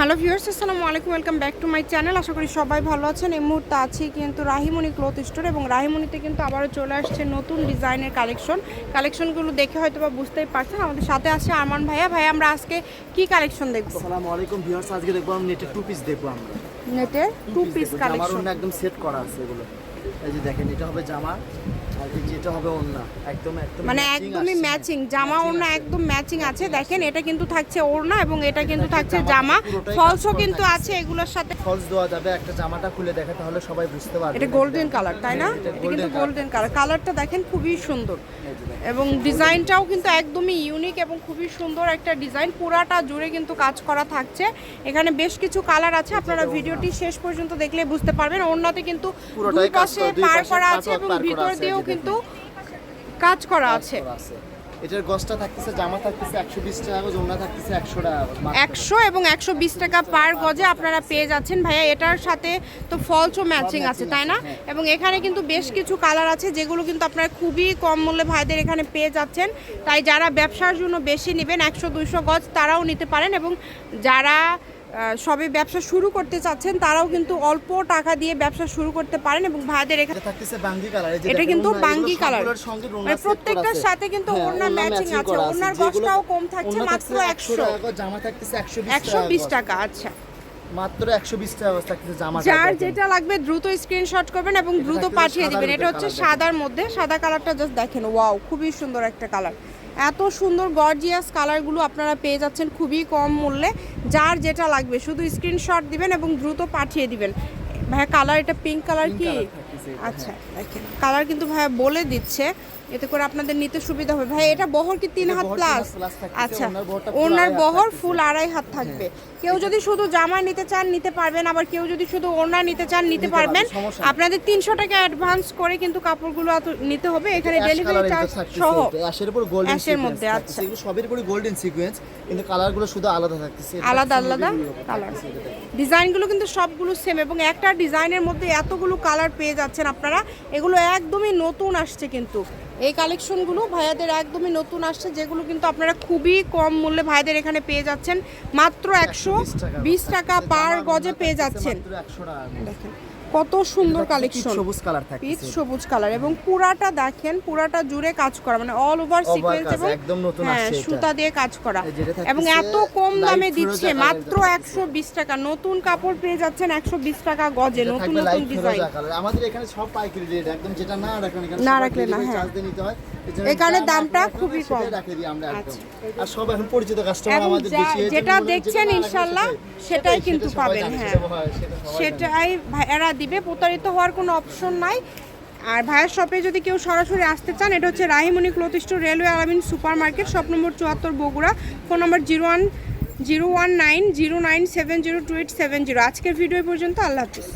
Hello viewers আসসালামু আলাইকুম welcome back to my channel. আশা করি সবাই ভালো আছেন। এই মুহূর্তে আছি কিন্তু রাহিমণি ক্লথ স্টোর এবং রাহিমণিতে কিন্তু আবারও চলে আসছে নতুন ডিজাইনের কালেকশন। কালেকশনগুলো দেখে হয়তো বা বুঝতেই পারছেন। আমাদের সাথে আছে আরমান ভাইয়া। ভাই আমরা আজকে কি কালেকশন দেখব? আসসালামু আলাইকুম ভিউয়ার্স। আজকে দেখব আমরা নেটে টু পিস দেখব আমরা। নেটে টু পিস কালেকশন। একদম সেট করা আছে এগুলো। এই যে দেখেন এটা হবে জামা। হবে একদম একদম মানে একদমই ম্যাচিং জামা ওড়না একদম ম্যাচিং আছে। দেখেন এটা কিন্তু থাকছে ওড়না এবং এটা কিন্তু থাকছে জামা, ফলসও কিন্তু আছে এগুলোর সাথে। ফলস দেওয়া যাবে একটা জামাটা খুলে দেখে তাহলে সবাই বুঝতে পারবে। এটা গোল্ডেন কালার তাই না? হ্যাঁ, এটা কিন্তু গোল্ডেন কালার কালারটা দেখেন খুবই সুন্দর। এবং ডিজাইনটাও কিন্তু একদমই ইউনিক এবং খুবই সুন্দর একটা ডিজাইন। পুরাটা জুড়ে কিন্তু কাজ করা থাকছে। এখানে বেশ কিছু কালার আছে। আপনারা ভিডিওটি শেষ পর্যন্ত দেখলে বুঝতে পারবেন। অন্যতে কিন্তু পুরোটাই দুই পাশে করা, পার করা আছে এবং ভিতর দিয়েও কিন্তু কাজ করা আছে। এটার গসটা থাকতেছে জামা থাকতেছে একশো বিশ টাকা গজ ওন্না থাকতেছে একশো টাকা। একশো এবং একশো বিশ টাকা পার গজে আপনারা পেয়ে যাচ্ছেন ভাইয়া এটার সাথে তো ফলসও ম্যাচিং আছে তাই না হ্যাঁ। এবং এখানে কিন্তু বেশ কিছু কালার আছে যেগুলো কিন্তু আপনারা খুবই কম মূল্যে ভাইদের এখানে পেয়ে যাচ্ছেন তাই যারা ব্যবসার জন্য বেশি নেবেন একশো দুইশো গজ তারাও নিতে পারেন এবং যারা সবে ব্যবসা শুরু করতে চাচ্ছেন তারাও কিন্তু অল্প টাকা দিয়ে ব্যবসা শুরু করতে পারেন এবং ভাইদের এখানে এটা থাকতেছে বাঙ্গি কালার এটা কিন্তু বাঙ্গি কালার। মানে প্রত্যেকটার সাথে কিন্তু হ্যাঁ, ওন্না ম্যাচিং আছে করা ওড়নার কম থাকছে মাত্র থাকছে একশো টাকা গজ, জামা থাকতেছে একশো বিশ একশো বিশ টাকা আচ্ছা। মাত্র একশো বিশ টাকা গজ থাকতেছে জামা যার যেটা লাগবে দ্রুত স্ক্রিনশট করবেন এবং দ্রুত পাঠিয়ে দিবেন। এটা হচ্ছে সাদার মধ্যে সাদা কালারটা জাস্ট দেখেন ওয়াও খুবই সুন্দর একটা কালার। এত সুন্দর গর্জিয়াস কালারগুলো আপনারা পেয়ে যাচ্ছেন খুবই কম মূল্যে। যার যেটা লাগবে শুধু স্ক্রিনশট দিবেন এবং দ্রুত পাঠিয়ে দিবেন। ভাইয়া কালার এটা পিঙ্ক কালার কি? আচ্ছা দেখেন কালার কিন্তু ভাইয়া বলে দিচ্ছে। এতে করে আপনাদের নিতে সুবিধা হবে। ভাই এটা বহর কি তিন হাত প্লাস আচ্ছা ওনার বহর ফুল আড়াই হাত থাকবে। কেউ যদি শুধু জামা নিতে চান নিতে পারবেন। আবার কেউ যদি শুধু ওড়না নিতে চান নিতে পারবেন। আপনাদের তিনশো টাকা অ্যাডভান্স করে কিন্তু কাপড়গুলো এত নিতে হবে। এখানে ডেলিভারি চার্জ সহ। অ্যাশের উপর গোল্ডেন অ্যাশের মধ্যে, আচ্ছা। এগুলো সবের উপরে গোল্ডেন সিকোয়েন্স কিন্তু কালারগুলো শুধু আলাদা থাকতেছে। আলাদা আলাদা কালার। ডিজাইনগুলো কিন্তু সবগুলো সেম এবং একটা ডিজাইনের মধ্যে এতগুলো কালার পেয়ে যাচ্ছেন আপনারা এগুলো একদমই নতুন আসছে কিন্তু। এই কালেকশনগুলো ভাইয়াদের একদমই নতুন আসছে যেগুলো কিন্তু আপনারা খুবই কম মূল্যে ভাইদের এখানে পেয়ে যাচ্ছেন। মাত্র একশো বিশ টাকা পার গজে পেয়ে যাচ্ছেন। মাত্র 100 টাকা। দেখেন। কত সুন্দর কালেকশন সবুজ কালার থাকে পিচ সবুজ কালার এবং পুরাটা দেখেন পুরাটা জুড়ে কাজ করা মানে অল ওভার সিকোয়েন্স এবং একদম নতুন হ্যাঁ আসছে এটা। সুতা দিয়ে কাজ করা। এবং এত কম দামে দিচ্ছে মাত্র যেটা একশো বিশ টাকা। নতুন কাপড় পেয়ে যাচ্ছেন একশো বিশ টাকা গজে নতুন নতুন ডিজাইন আমাদের এখানে সব পাইকারি রেট একদম যেটা না এখানে না রাখলে না, হ্যাঁ। নিতে হয়। দামটা খুবই কম। আচ্ছা। আর সব এখন পরিচিত কাস্টমার আমাদের বেশি যেটা দেখছেন রাখলে ইনশাল্লাহ সেটাই- কিন্তু পাবেন হ্যাঁ। হয়। সেটাই ভাইয়ারা দিবে, প্রতারিত হওয়ার কোনো অপশন নাই। আর ভাইয়ের শপে যদি কেউ সরাসরি আসতে চান, এটা হচ্ছে Rahimoni store railway Alamin super market shop number চুয়াত্তর Bogura phone number zero one zero one nine zero nine seven zero two eight seven zero আজকের ভিডিও পর্যন্ত, আল্লাহ হাফিজ।